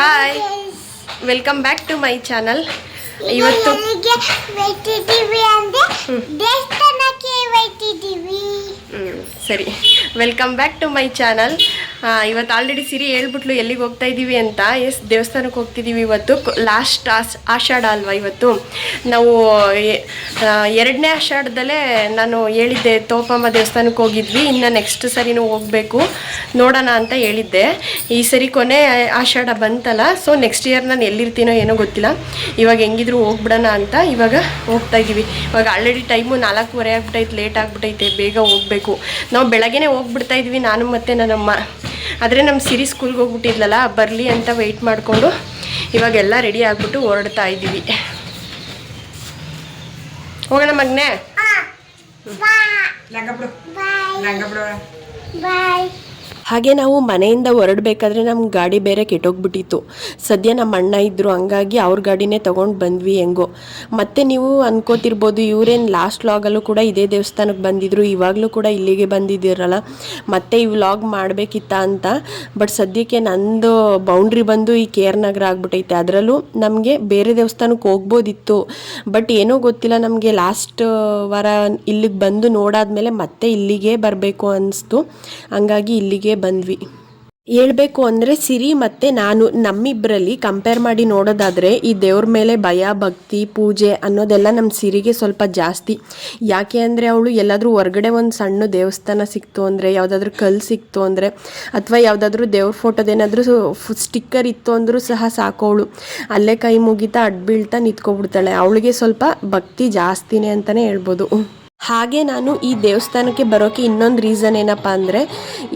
Hi welcome back to my channel ಇವತ್ತು ಸರಿ. Welcome back to my channel ಇವತ್ತು already Siri ಹೇಳ್ಬಿಟ್ಲು, ಎಲ್ಲಿಗೆ ಹೋಗ್ತಾ ಇದ್ದೀವಿ ಅಂತ. ಎಸ್, ದೇವಸ್ಥಾನಕ್ಕೆ ಹೋಗ್ತಿದ್ದೀವಿ ಇವತ್ತು. ಲಾಸ್ಟ್ ಆಸ್, ಆಷಾಢ ಅಲ್ವಾ ಇವತ್ತು? ನಾವು ಎರಡನೇ ಆಷಾಢದಲ್ಲೇ ನಾನು ಹೇಳಿದ್ದೆ, ತೋಪಮ್ಮ ದೇವಸ್ಥಾನಕ್ಕೆ ಹೋಗಿದ್ವಿ. ಇನ್ನು ನೆಕ್ಸ್ಟ್ ಸರಿನೂ ಹೋಗಬೇಕು. ನೋಡೋಣ ಅಂತ ಹೇಳಿದ್ದೆ. ಈ ಸರಿ ಕೊನೆ ಆಷಾಢ ಬಂತಲ್ಲ ಸೊ ನೆಕ್ಸ್ಟ್ ಇಯರ್ ನಾನು ಎಲ್ಲಿರ್ತೀನೋ ಏನೋ ಗೊತ್ತಿಲ್ಲ. ಇವಾಗ ಹೆಂಗಿದ್ರು ಹೋಗ್ಬಿಡೋಣ ಅಂತ ಇವಾಗ ಹೋಗ್ತಾ ಇದ್ದೀವಿ ಇವಾಗ ಆಲ್ರೆಡಿ ಟೈಮು ನಾಲ್ಕೂವರೆ ಆಗ್ಬಿಟ್ಟೈತೆ ಲೇಟ್ ಆಗ್ಬಿಟ್ಟೈತೆ ಬೇಗ ಹೋಗಬೇಕು. ನಾವು ಬೆಳಗ್ಗೆನೇ ಹೋಗ್ಬಿಡ್ತಾ ಇದ್ವಿ. ನಾನು ಮತ್ತು ನನ್ನಮ್ಮ ಆದರೆ ನಮ್ಮ ಸಿರಿ ಸ್ಕೂಲ್ಗೆ ಹೋಗ್ಬಿಟ್ಟಿದ್ಲಲ್ಲ ಬರಲಿ ಅಂತ ವೆಯ್ಟ್ ಮಾಡಿಕೊಂಡು ಇವಾಗೆಲ್ಲ ರೆಡಿ ಆಗಿಬಿಟ್ಟು ಹೊರಡ್ತಾ ಇದ್ದೀವಿ. ಹೋಗೋಣ ಮಗ್ನೆ? ಬಾಯ್ ಬಾಯ್ ಹಾಗೆ ನಾವು ಮನೆಯಿಂದ ಹೊರಡಬೇಕಾದ್ರೆ ನಮ್ಮ ಗಾಡಿ ಬೇರೆ ಕೆಟ್ಟೋಗ್ಬಿಟ್ಟಿತ್ತು. ಸದ್ಯ ನಮ್ಮ ಅಣ್ಣ ಇದ್ದರು ಹಂಗಾಗಿ ಅವ್ರ ಗಾಡಿನೇ ತಗೊಂಡು ಬಂದ್ವಿ ಹೆಂಗೋ. ಮತ್ತೆ ನೀವು ಅನ್ಕೋತಿರ್ಬೋದು, ಇವರೇನು ಲಾಸ್ಟ್ ವ್ಲಾಗಲ್ಲೂ ಕೂಡ ಇದೇ ದೇವಸ್ಥಾನಕ್ಕೆ ಬಂದಿದ್ರು, ಇವಾಗಲೂ ಕೂಡ ಇಲ್ಲಿಗೆ ಬಂದಿದ್ದೀರಲ್ಲ. ಮತ್ತೆ ಈ ವ್ಲಾಗ್ ಮಾಡಬೇಕಿತ್ತ ಅಂತ. ಬಟ್ ಸದ್ಯಕ್ಕೆ ನಂದು ಬೌಂಡ್ರಿ ಬಂದು ಈ ಕೆ ಆರ್ ನಗರ ಆಗ್ಬಿಟ್ಟೈತೆ. ಅದರಲ್ಲೂ ನಮಗೆ ಬೇರೆ ದೇವಸ್ಥಾನಕ್ಕೆ ಹೋಗ್ಬೋದಿತ್ತು. ಬಟ್ ಏನೋ ಗೊತ್ತಿಲ್ಲ, ನಮಗೆ ಲಾಸ್ಟ್ ವಾರ ಇಲ್ಲಿಗೆ ಬಂದು ನೋಡಾದ್ಮೇಲೆ ಮತ್ತೆ ಇಲ್ಲಿಗೆ ಬರಬೇಕು ಅನಿಸ್ತು. ಹಂಗಾಗಿ ಇಲ್ಲಿಗೆ ಬಂದ್ವಿ. ಹೇಳ್ಬೇಕು ಅಂದರೆ ಸಿರಿ ಮತ್ತು ನಾನು ನಮ್ಮಿಬ್ಬರಲ್ಲಿ ಕಂಪೇರ್ ಮಾಡಿ ನೋಡೋದಾದರೆ ಈ ದೇವ್ರ ಮೇಲೆ ಭಯ, ಭಕ್ತಿ, ಪೂಜೆ ಅನ್ನೋದೆಲ್ಲ ನಮ್ಮ ಸಿರಿಗೆ ಸ್ವಲ್ಪ ಜಾಸ್ತಿ. ಯಾಕೆ ಅಂದರೆ ಅವಳು ಎಲ್ಲಾದರೂ ಹೊರಗಡೆ ಒಂದು ಸಣ್ಣ ದೇವಸ್ಥಾನ ಸಿಕ್ತು ಅಂದರೆ, ಯಾವುದಾದ್ರೂ ಕಲ್ಲು ಸಿಕ್ತು ಅಂದರೆ, ಅಥವಾ ಯಾವುದಾದ್ರೂ ದೇವ್ರ ಫೋಟೋದೇನಾದರೂ ಸ್ಟಿಕ್ಕರ್ ಇತ್ತು ಅಂದರೂ ಸಹ ಸಾಕು ಅವಳು. ಅಲ್ಲೇ ಕೈ ಮುಗಿತಾ ಅಡ್ಬೀಳ್ತಾ ನಿಂತ್ಕೊಬಿಡ್ತಾಳೆ. ಅವಳಿಗೆ ಸ್ವಲ್ಪ ಭಕ್ತಿ ಜಾಸ್ತಿನೇ ಅಂತಲೇ ಹೇಳ್ಬೋದು. ಹಾಗೆ ನಾನು ಈ ದೇವಸ್ಥಾನಕ್ಕೆ ಬರೋಕ್ಕೆ ಇನ್ನೊಂದು ರೀಸನ್ ಏನಪ್ಪ ಅಂದರೆ,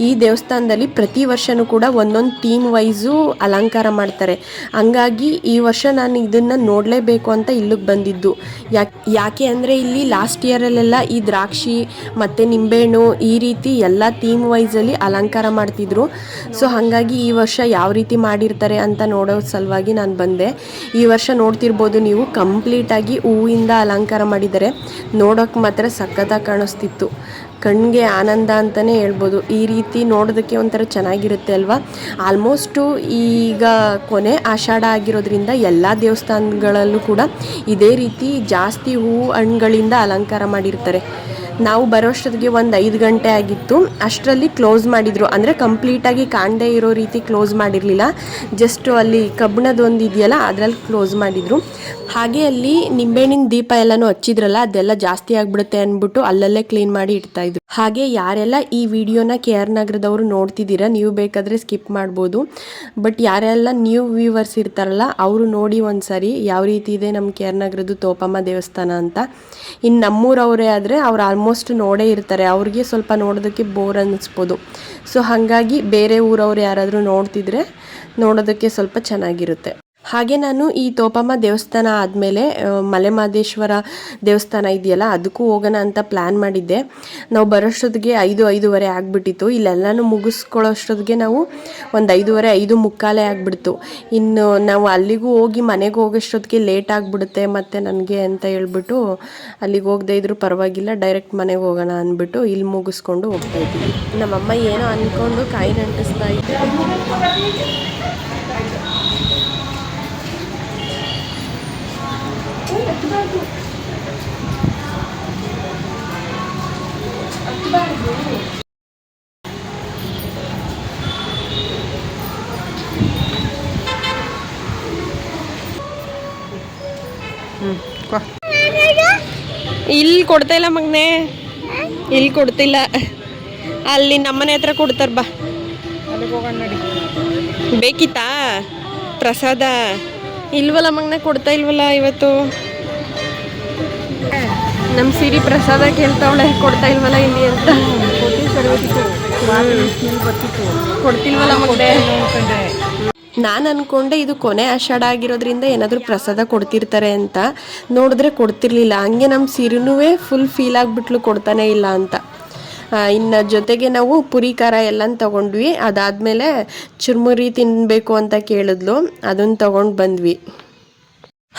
ಈ ದೇವಸ್ಥಾನದಲ್ಲಿ ಪ್ರತಿ ವರ್ಷವೂ ಕೂಡ ಒಂದೊಂದು ಥೀಮ್ ವೈಸು ಅಲಂಕಾರ ಮಾಡ್ತಾರೆ. ಹಂಗಾಗಿ ಈ ವರ್ಷ ನಾನು ಇದನ್ನು ನೋಡಲೇಬೇಕು ಅಂತ ಇಲ್ಲಿಗೆ ಬಂದಿದ್ದು. ಯಾಕೆ ಯಾಕೆ ಅಂದರೆ ಇಲ್ಲಿ ಲಾಸ್ಟ್ ಇಯರಲ್ಲೆಲ್ಲ ಈ ದ್ರಾಕ್ಷಿ ಮತ್ತು ನಿಂಬೆಹಣ್ಣು ಈ ರೀತಿ ಎಲ್ಲ ಥೀಮ್ ವೈಸಲ್ಲಿ ಅಲಂಕಾರ ಮಾಡ್ತಿದ್ರು. ಸೊ ಹಾಗಾಗಿ ಈ ವರ್ಷ ಯಾವ ರೀತಿ ಮಾಡಿರ್ತಾರೆ ಅಂತ ನೋಡೋ ಸಲುವಾಗಿ ನಾನು ಬಂದೆ. ಈ ವರ್ಷ ನೋಡ್ತಿರ್ಬೋದು ನೀವು ಕಂಪ್ಲೀಟಾಗಿ ಹೂವಿಂದ ಅಲಂಕಾರ ಮಾಡಿದ್ದಾರೆ ನೋಡೋಕೆ ಮಾತ್ರ ಸಖತ್ತಾಗಿ ಕಾಣಿಸ್ತಿತ್ತು. ಕಣ್ಣಿಗೆ ಆನಂದ ಅಂತಲೇ ಹೇಳ್ಬೋದು. ಈ ರೀತಿ ನೋಡೋದಕ್ಕೆ ಒಂಥರ ಚೆನ್ನಾಗಿರುತ್ತೆ ಅಲ್ವಾ? ಆಲ್ಮೋಸ್ಟು ಈಗ ಕೊನೆ ಆಷಾಢ ಆಗಿರೋದ್ರಿಂದ ಎಲ್ಲ ದೇವಸ್ಥಾನಗಳಲ್ಲೂ ಕೂಡ ಇದೇ ರೀತಿ ಜಾಸ್ತಿ ಹೂವು ಹಣ್ಣುಗಳಿಂದ ಅಲಂಕಾರ ಮಾಡಿರ್ತಾರೆ. ನಾವು ಬರೋಷ್ಟೊತ್ತಿಗೆ ಒಂದು ಐದು ಗಂಟೆ ಆಗಿತ್ತು. ಅಷ್ಟರಲ್ಲಿ ಕ್ಲೋಸ್ ಮಾಡಿದರು. ಅಂದರೆ ಕಂಪ್ಲೀಟಾಗಿ ಕಾಣದೇ ಇರೋ ರೀತಿ ಕ್ಲೋಸ್ ಮಾಡಿರಲಿಲ್ಲ. ಜಸ್ಟು ಅಲ್ಲಿ ಕಬ್ಬಿಣದೊಂದು ಇದೆಯಲ್ಲ, ಅದರಲ್ಲಿ ಕ್ಲೋಸ್ ಮಾಡಿದರು. ಹಾಗೆ ಅಲ್ಲಿ ನಿಂಬೆಹಣ್ಣಿನ ದೀಪ ಎಲ್ಲನೂ ಹಚ್ಚಿದ್ರಲ್ಲ, ಅದೆಲ್ಲ ಜಾಸ್ತಿ ಆಗಿಬಿಡುತ್ತೆ ಅಂದ್ಬಿಟ್ಟು ಅಲ್ಲಲ್ಲೇ ಕ್ಲೀನ್ ಮಾಡಿ ಇಡ್ತಾ ಇದ್ರು. ಹಾಗೆ ಯಾರೆಲ್ಲ ಈ ವಿಡಿಯೋನ ಕೆ ಆರ್ ನಗರದವರು ನೋಡ್ತಿದ್ದೀರಾ, ನೀವು ಬೇಕಾದರೆ ಸ್ಕಿಪ್ ಮಾಡ್ಬೋದು. ಬಟ್ ಯಾರೆಲ್ಲ ನ್ಯೂ ವ್ಯೂವರ್ಸ್ ಇರ್ತಾರಲ್ಲ, ಅವರು ನೋಡಿ ಒಂದ್ಸರಿ ಯಾವ ರೀತಿ ಇದೆ ನಮ್ಮ ಕೆ ಆರ್ ನಗರದ್ದು ತೋಪಮ್ಮ ದೇವಸ್ಥಾನ ಅಂತ. ಇನ್ನು ನಮ್ಮೂರವರೇ ಆದರೆ ಅವ್ರು ಆಲ್ಮೋಸ್ಟ್ ನೋಡೇ ಇರ್ತಾರೆ, ಅವ್ರಿಗೆ ಸ್ವಲ್ಪ ನೋಡೋದಕ್ಕೆ ಬೋರ್ ಅನ್ನಿಸ್ಬೋದು ಸೊ ಹಾಗಾಗಿ ಬೇರೆ ಊರವ್ರು ಯಾರಾದರೂ ನೋಡ್ತಿದ್ರೆ ನೋಡೋದಕ್ಕೆ ಸ್ವಲ್ಪ ಚೆನ್ನಾಗಿರುತ್ತೆ. ಹಾಗೆ ನಾನು ಈ ತೋಪಮ್ಮ ದೇವಸ್ಥಾನ ಆದಮೇಲೆ ಮಲೆಮಹದೇಶ್ವರ ದೇವಸ್ಥಾನ ಇದೆಯಲ್ಲ, ಅದಕ್ಕೂ ಹೋಗೋಣ ಅಂತ ಪ್ಲ್ಯಾನ್ ಮಾಡಿದ್ದೆ. ನಾವು ಬರೋಷ್ಟೊತ್ತಿಗೆ ಐದು, ಐದೂವರೆ ಆಗಿಬಿಟ್ಟಿತ್ತು. ಇಲ್ಲೆಲ್ಲನೂ ಮುಗಿಸ್ಕೊಳ್ಳೋಷ್ಟೊತ್ತಿಗೆ ನಾವು ಒಂದು ಐದೂವರೆ, ಐದು ಮುಕ್ಕಾಲೆ ಆಗಿಬಿಡ್ತು. ಇನ್ನು ನಾವು ಅಲ್ಲಿಗೂ ಹೋಗಿ ಮನೆಗೆ ಹೋಗೋಷ್ಟೊತ್ತಿಗೆ ಲೇಟ್ ಆಗಿಬಿಡುತ್ತೆ ಮತ್ತು ನನಗೆ ಅಂತ ಹೇಳ್ಬಿಟ್ಟು, ಅಲ್ಲಿಗೆ ಹೋಗದೆ ಇದ್ರೂ ಪರವಾಗಿಲ್ಲ ಡೈರೆಕ್ಟ್ ಮನೆಗೆ ಹೋಗೋಣ ಅಂದ್ಬಿಟ್ಟು ಇಲ್ಲಿ ಮುಗಿಸ್ಕೊಂಡು ಹೋಗ್ತಾ ಇದ್ವಿ. ನಮ್ಮಮ್ಮ ಏನೋ ಅಂದ್ಕೊಂಡು ಕಾಯಿ ನಂಟಿಸ್ತಾ ಇದ್ದೆ ಇಲ್ಲಿ ಕೊಡ್ತಾ ಇಲ್ಲ ಮಗನೆ. ಇಲ್ಲಿ ಕೊಡ್ತಿಲ್ಲ. ಅಲ್ಲಿ ನಮ್ಮನೆ ಹತ್ರ ಕೊಡ್ತಾರ ಬಾ. ಬೇಕಿತ್ತಾ? ಪ್ರಸಾದ. ಇಲ್ವಲ್ಲ ಮಗ್ನೆ, ಕೊಡ್ತಾ ಇಲ್ವಲ್ಲ ಇವತ್ತು? ನಮ್ಮ ಸಿರಿ ಪ್ರಸಾದ ಕೇಳ್ತಾವಳೆ ಕೊಡ್ತಾ ಇಲ್ವಲ್ಲ ಇಲ್ಲಿ ಅಂತ. ಕೊಡ್ತಿಲ್ವಲ್ಲ ನಾನು ಅಂದ್ಕೊಂಡೆ ಇದು ಕೊನೆ ಆಷಾಢ ಆಗಿರೋದ್ರಿಂದ ಏನಾದರೂ ಪ್ರಸಾದ ಕೊಡ್ತಿರ್ತಾರೆ ಅಂತ. ನೋಡಿದ್ರೆ ಕೊಡ್ತಿರ್ಲಿಲ್ಲ. ಹಂಗೆ ನಮ್ಮ ಸಿರಿನೂ ಫುಲ್ ಫೀಲ್ ಆಗಿಬಿಟ್ಲು ಕೊಡ್ತಾನೆ ಇಲ್ಲ ಅಂತ. ಇನ್ನು ಜೊತೆಗೆ ನಾವು ಪುರಿ ಖಾರ ಎಲ್ಲನ ತಗೊಂಡ್ವಿ. ಅದಾದಮೇಲೆ ಚುರ್ಮುರಿ ತಿನ್ನಬೇಕು ಅಂತ ಕೇಳಿದ್ಲು. ಅದನ್ನು ತಗೊಂಡು ಬಂದ್ವಿ.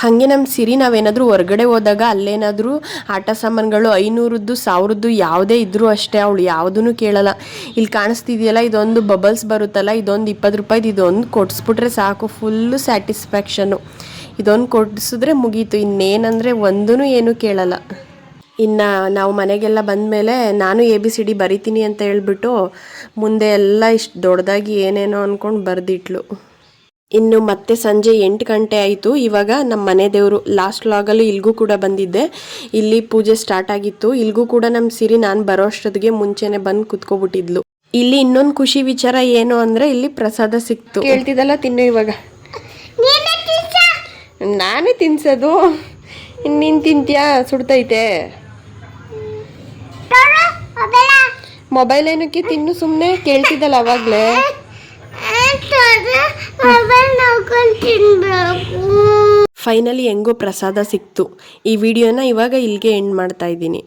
ಹಾಗೆ ನಮ್ಮ ಸಿರಿ ನಾವೇನಾದರೂ ಹೊರಗಡೆ ಹೋದಾಗ ಅಲ್ಲೇನಾದರೂ ಆಟ ಸಾಮಾನುಗಳು ಐನೂರದ್ದು, ಸಾವಿರದ್ದು ಯಾವುದೇ ಇದ್ದರೂ ಅಷ್ಟೇ ಅವಳು ಯಾವುದೂ ಕೇಳಲ್ಲ. ಇಲ್ಲಿ ಕಾಣಿಸ್ತಿದೆಯಲ್ಲ, ಇದೊಂದು ಬಬಲ್ಸ್ ಬರುತ್ತಲ್ಲ, ಇದೊಂದು ಇಪ್ಪತ್ತು ರೂಪಾಯಿದು, ಇದೊಂದು ಕೊಡಿಸ್ಬಿಟ್ರೆ ಸಾಕು ಫುಲ್ಲು ಸ್ಯಾಟಿಸ್ಫ್ಯಾಕ್ಷನು ಇದೊಂದು ಕೊಡಿಸಿದ್ರೆ ಮುಗೀತು, ಇನ್ನೇನಂದರೆ ಒಂದೂ ಏನೂ ಕೇಳಲ್ಲ. ಇನ್ನು ನಾವು ಮನೆಗೆಲ್ಲ ಬಂದಮೇಲೆ ನಾನು ಎ ಬಿ ಸಿ ಡಿ ಬರಿತೀನಿ ಅಂತ ಹೇಳ್ಬಿಟ್ಟು ಮುಂದೆ ಎಲ್ಲ ಇಷ್ಟು ದೊಡ್ಡದಾಗಿ ಏನೇನೋ ಅಂದ್ಕೊಂಡು ಬರೆದಿಟ್ಲು. ಇನ್ನು ಮತ್ತೆ ಸಂಜೆ ಎಂಟು ಗಂಟೆ ಆಯಿತು. ಇವಾಗ ನಮ್ಮ ಮನೆ ದೇವರು ಲಾಸ್ಟ್ ಲಾಗಲ್ಲಿ ಇಲ್ಗೂ ಕೂಡ ಬಂದಿದ್ದೆ. ಇಲ್ಲಿ ಪೂಜೆ ಸ್ಟಾರ್ಟ್ ಆಗಿತ್ತು. ಇಲ್ಗೂ ಕೂಡ ನಮ್ಮ ಸಿರಿ ನಾನು ಬರೋ ಅಷ್ಟೊತ್ತಿಗೆ ಮುಂಚೆನೆ ಬಂದು ಕುತ್ಕೊಬಿಟ್ಟಿದ್ಲು. ಇಲ್ಲಿ ಇನ್ನೊಂದು ಖುಷಿ ವಿಚಾರ ಏನು ಅಂದರೆ ಇಲ್ಲಿ ಪ್ರಸಾದ ಸಿಕ್ತು. ಹೇಳ್ತಿದ್ದಲ್ಲ ತಿನ್ನು ಇವಾಗ. ನೀನೆ ತಿನ್ಸ? ನಾನೇ ತಿನ್ಸೋದು. ನೀನು ತಿಂತೀಯಾ? ಸುಡ್ತೈತೆ. ಮೊಬೈಲ್ ಏನಕ್ಕೆ ತಿನ್ನು ಸುಮ್ಮನೆ ಕೇಳ್ತಿದ್ದಲ್ಲ ಅವಾಗಲೇ. ಫೈನಲಿ ಹೆಂಗೋ ಪ್ರಸಾದ ಸಿಕ್ತು. ಈ ವಿಡಿಯೋನ ಇವಾಗ ಇಲ್ಲಿಗೆ ಎಂಡ್ ಮಾಡ್ತಾ ಇದ್ದೀನಿ.